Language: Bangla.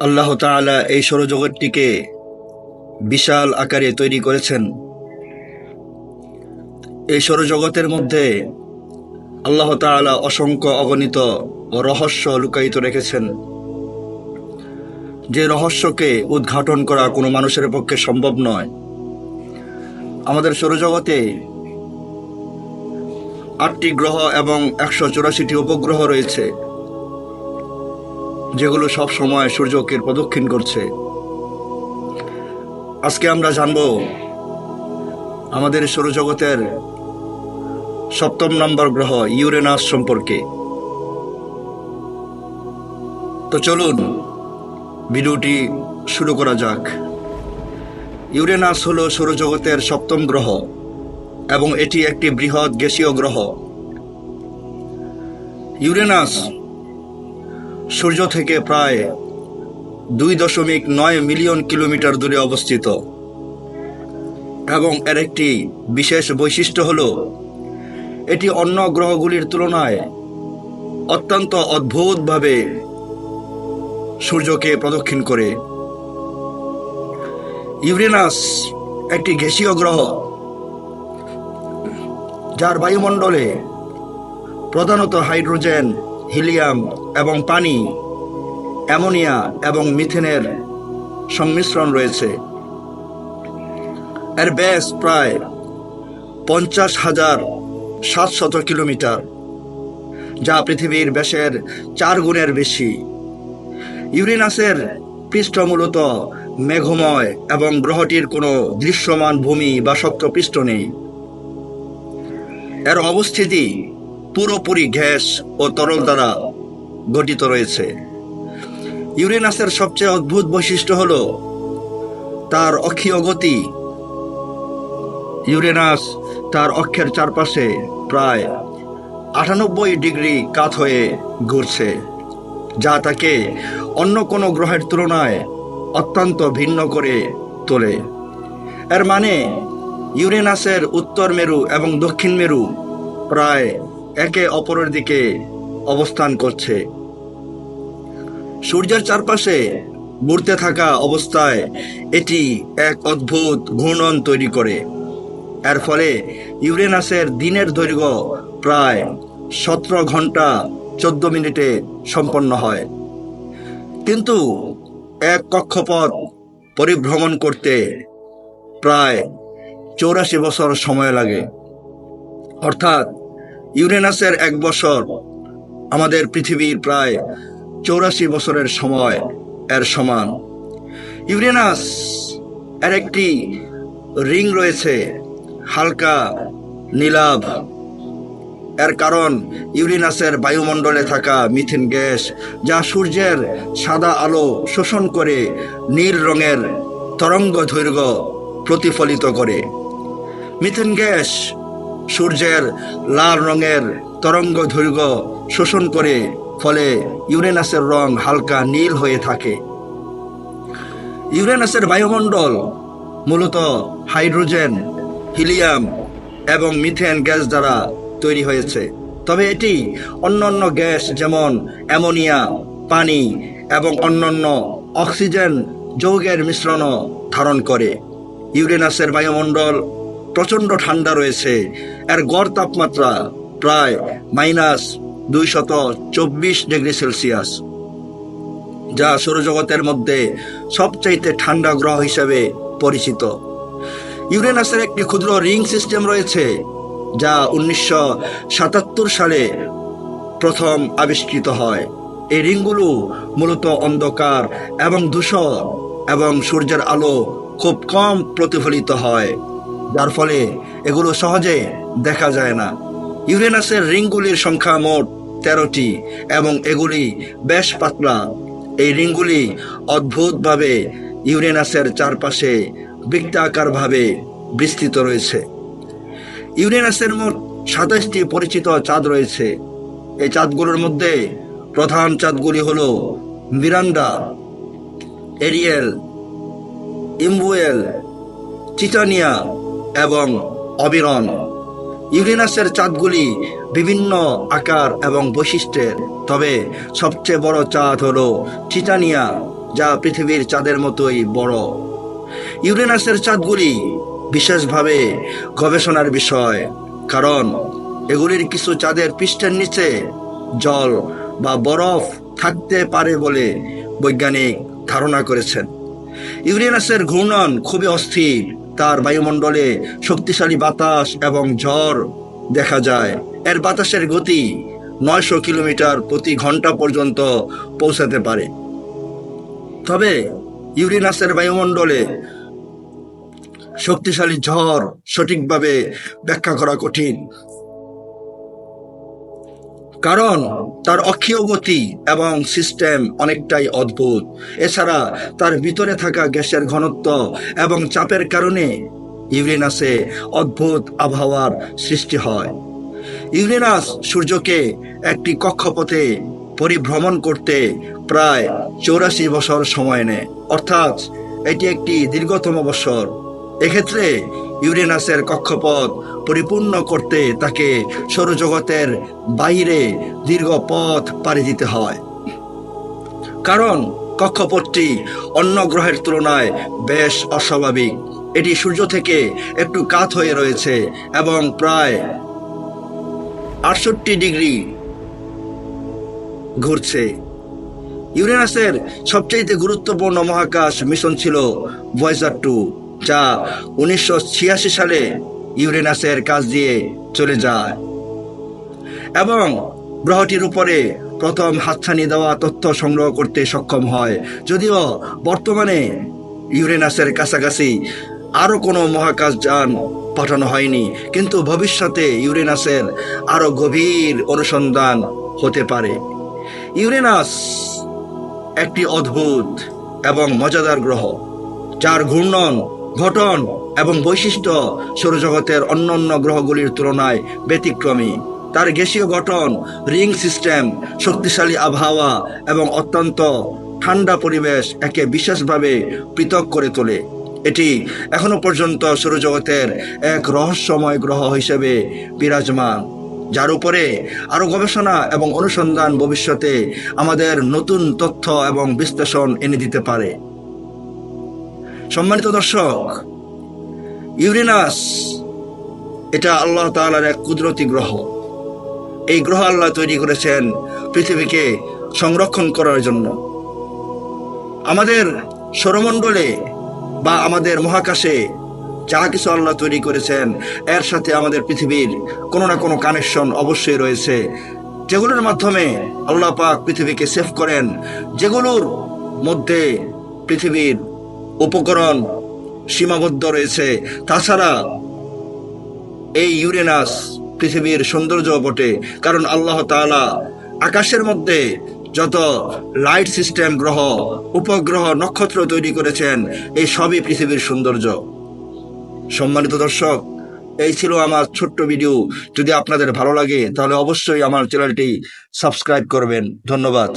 আল্লাহ তাআলা এই সৌরজগৎটিকে বিশাল আকারে তৈরি করেছেন। এই সৌরজগতের মধ্যে আল্লাহ তাআলা অসংখ্য অগণিত রহস্য লুকায়িত রেখেছেন। যে রহস্যকে উদ্ঘাটন করা কোনো মানুষের পক্ষে সম্ভব নয়। আমাদের সৌরজগতে আটটি গ্রহ এবং একশো চুরাশিটি উপগ্রহ রয়েছে। যেগুলো সব সময় সূর্যকে প্রদক্ষিণ করছে। আজকে আমরা জানব আমাদের সৌরজগতের সপ্তম নম্বর গ্রহ ইউরেনাস সম্পর্কে। তো চলুন, ভিডিওটি শুরু করা যাক। ইউরেনাস হল সৌরজগতের সপ্তম গ্রহ এবং এটি একটি বৃহৎ গ্যাসীয় গ্রহ। ইউরেনাস সূর্য থেকে প্রায় দুই দশমিক নয় মিলিয়ন কিলোমিটার দূরে অবস্থিত। এবং এর একটি বিশেষ বৈশিষ্ট্য হল, এটি অন্য গ্রহগুলির তুলনায় অত্যন্ত অদ্ভুতভাবে সূর্যকে প্রদক্ষিণ করে। ইউরেনাস একটি গ্যাসীয় গ্রহ, যার বায়ুমণ্ডলে প্রধানত হাইড্রোজেন, হিলিয়াম এবং পানি, অ্যামোনিয়া এবং মিথেনের সংমিশ্রণ রয়েছে। এর ব্যাস প্রায় পঞ্চাশ হাজার সাতশত কিলোমিটার, যা পৃথিবীর ব্যাসের চার গুণের বেশি। ইউরেনাসের পৃষ্ঠ মূলত মেঘময় এবং গ্রহটির কোনো দৃশ্যমান ভূমি বা শক্ত পৃষ্ঠ নেই। এর অবস্থিতি পুরোপুরি গ্যাস ও তরল দ্বারা গঠিত রয়েছে। ইউরেনাসের সবচেয়ে অদ্ভুত বৈশিষ্ট্য হল তার অক্ষীয় গতি। ইউরেনাস তার অক্ষের চারপাশে প্রায় আটানব্বই ডিগ্রি কাত হয়ে ঘুরছে, যা তাকে অন্য কোনো গ্রহের তুলনায় অত্যন্ত ভিন্ন করে তোলে। এর মানে ইউরেনাসের উত্তর মেরু এবং দক্ষিণ মেরু প্রায় একে অপরের দিকে অবস্থান করছে। সূর্যের চারপাশে ঘুরতে থাকা অবস্থায় এটি এক অদ্ভুত ঘূর্ণন তৈরি করে। এর ফলে ইউরেনাসের দিনের দৈর্ঘ্য প্রায় সতেরো ঘণ্টা চোদ্দ মিনিটে সম্পন্ন হয়। কিন্তু এক কক্ষপথ পরিভ্রমণ করতে প্রায় চৌরাশি বছর সময় লাগে। অর্থাৎ ইউরেনাসের এক বছর আমাদের পৃথিবীর প্রায় চৌরাশি বছরের সময় এর সমান। ইউরেনাস এর একটি রিং রয়েছে, হালকা নীলাভ। এর কারণ ইউরেনাসের বায়ুমণ্ডলে থাকা মিথেন গ্যাস, যা সূর্যের সাদা আলো শোষণ করে নীল রঙের তরঙ্গ দৈর্ঘ্য প্রতিফলিত করে। মিথেন গ্যাস সূর্যের লাল রঙের তরঙ্গ দৈর্ঘ্য শোষণ করে ফলে ইউরেনাসের রং হালকা নীল হয়ে থাকে। ইউরেনাসের বায়ুমণ্ডল মূলত হাইড্রোজেন, হিলিয়াম এবং মিথেন গ্যাস দ্বারা তৈরি হয়েছে। তবে এটি অন্যান্য গ্যাস যেমন অ্যামোনিয়া, পানি এবং অন্যান্য অক্সিজেন যৌগের মিশ্রণও ধারণ করে। ইউরেনাসের বায়ুমণ্ডল প্রচণ্ড ঠান্ডা রয়েছে, এর গড় তাপমাত্রা প্রায় মাইনাস দুইশত চব্বিশ ডিগ্রি সেলসিয়াস, যা সৌরজগতের মধ্যে সবচাইতে ঠান্ডা গ্রহ হিসেবে পরিচিত। ইউরেনাসের একটি ক্ষুদ্র রিং সিস্টেম রয়েছে, যা উনিশশো সাতাত্তর সালে প্রথম আবিষ্কৃত হয়। এই রিংগুলো মূলত অন্ধকার এবং ধূসর এবং সূর্যের আলো খুব কম প্রতিফলিত হয়, যার ফলে এগুলো সহজে দেখা যায় না। ইউরেনাসের রিংগুলির সংখ্যা মোট তেরোটি এবং এগুলি বেশ পাতলা। এই রিংগুলি অদ্ভুতভাবে ইউরেনাসের চারপাশে বৃত্তাকারভাবে বিস্তৃত রয়েছে। ইউরেনাসের মোট সাতাশটি পরিচিত চাঁদ রয়েছে। এই চাঁদগুলোর মধ্যে প্রধান চাঁদগুলি হল মিরান্ডা, এরিয়েল, ইম্বুয়েল, চিটানিয়া এবং অবিরন। ইউরেনাসের চাঁদগুলি বিভিন্ন আকার এবং বৈশিষ্ট্যের। তবে সবচেয়ে বড় চাঁদ হল চিটানিয়া যা পৃথিবীর চাঁদের মতোই বড়। ইউরেনাসের চাঁদগুলি বিশেষভাবে গবেষণার বিষয়, কারণ এগুলির কিছু চাঁদের পৃষ্ঠের নিচে জল বা বরফ থাকতে পারে বলে বৈজ্ঞানিক ধারণা করেছেন। ইউরেনাসের ঘূর্ণন খুবই অস্থির তার বায়ুমণ্ডলে শক্তিশালী বাতাস এবং ঝড় দেখা যায়। এর বাতাসের গতি নয়শো কিলোমিটার প্রতি ঘণ্টা পর্যন্ত পৌঁছাতে পারে। তবে ইউরিনাসের বায়ুমণ্ডলে শক্তিশালী ঝড় সঠিকভাবে ব্যাখ্যা করা কঠিন। কারণ তার অক্ষীয় গতি এবং সিস্টেম অনেকটাই অদ্ভুত। এছাড়া তার ভিতরে থাকা গ্যাসের ঘনত্ব এবং চাপের কারণে ইউরেনাসে অদ্ভুত আবহাওয়ার সৃষ্টি হয়। ইউরেনাস সূর্যকে একটি কক্ষপথে পরিভ্রমণ করতে প্রায় চৌরাশি বছর সময় নেয়। অর্থাৎ এটি একটি দীর্ঘতম বছর। এক্ষেত্রে ইউরেনাসের কক্ষপথ পরিপূর্ণ করতে তাকে সৌরজগতের বাইরে দীর্ঘ পথ পাড়ি দিতে হয়। কারণ কক্ষপথটি অন্য গ্রহের তুলনায় বেশ অস্বাভাবিক। এটি সূর্য থেকে একটু কাত হয়ে রয়েছে এবং প্রায় আটষট্টি ডিগ্রি ঘুরছে। ইউরেনাসের সবচেয়ে গুরুত্বপূর্ণ মহাকাশ মিশন ছিল ভয়েজার টু। যা উনিশশো ছিয়াশি সালে ইউরেনাসের কাছ দিয়ে চলে যায়। এবং গ্রহটির উপরে প্রথম হাতছানি দেওয়া তথ্য সংগ্রহ করতে সক্ষম হয়। যদিও বর্তমানে ইউরেনাসের কাছাকাছি আরও কোনো মহাকাশ যান পাঠানো হয়নি, কিন্তু ভবিষ্যতে ইউরেনাসের আরও গভীর অনুসন্ধান হতে পারে। ইউরেনাস একটি অদ্ভুত এবং মজাদার গ্রহ, যার ঘূর্ণন গঠন এবং বৈশিষ্ট্য সৌরজগতের অন্যান্য গ্রহগুলির তুলনায় ব্যতিক্রমী। তার গ্যাসীয় গঠন, রিং সিস্টেম, শক্তিশালী আবহাওয়া এবং অত্যন্ত ঠান্ডা পরিবেশ একে বিশেষভাবে পৃথক করে তোলে। এটি এখনও পর্যন্ত সৌরজগতের এক রহস্যময় গ্রহ হিসেবে বিরাজমান, যার উপরে আরও গবেষণা এবং অনুসন্ধান ভবিষ্যতে আমাদের নতুন তথ্য এবং বিশ্লেষণ এনে দিতে পারে। সম্মানিত দর্শক, ইউরেনাস, এটা আল্লাহ তালার এক কুদরতি গ্রহ। এই গ্রহ আল্লাহ তৈরি করেছেন পৃথিবীকে সংরক্ষণ করার জন্য। আমাদের সৌরমণ্ডলে বা আমাদের মহাকাশে যা কিছু আল্লাহ তৈরি করেছেন, এর সাথে আমাদের পৃথিবীর কোনো না কোনো কানেকশন অবশ্যই রয়েছে। যেগুলোর মাধ্যমে আল্লাহ পাক পৃথিবীকে সেভ করেন, যেগুলোর মধ্যে পৃথিবীর উপকরণ সীমাবদ্ধ রয়েছে। তাছাড়া এই ইউরেনাস পৃথিবীর সৌন্দর্য বটে, কারণ আল্লাহ তাআলা আকাশের মধ্যে যত লাইট সিস্টেম গ্রহ, উপগ্রহ, নক্ষত্র তৈরি করেছেন, এই সবই পৃথিবীর সৌন্দর্য। সম্মানিত দর্শক, এই ছিল আমার ছোট্ট ভিডিও। যদি আপনাদের ভালো লাগে, তাহলে অবশ্যই আমার চ্যানেলটি সাবস্ক্রাইব করবেন। ধন্যবাদ।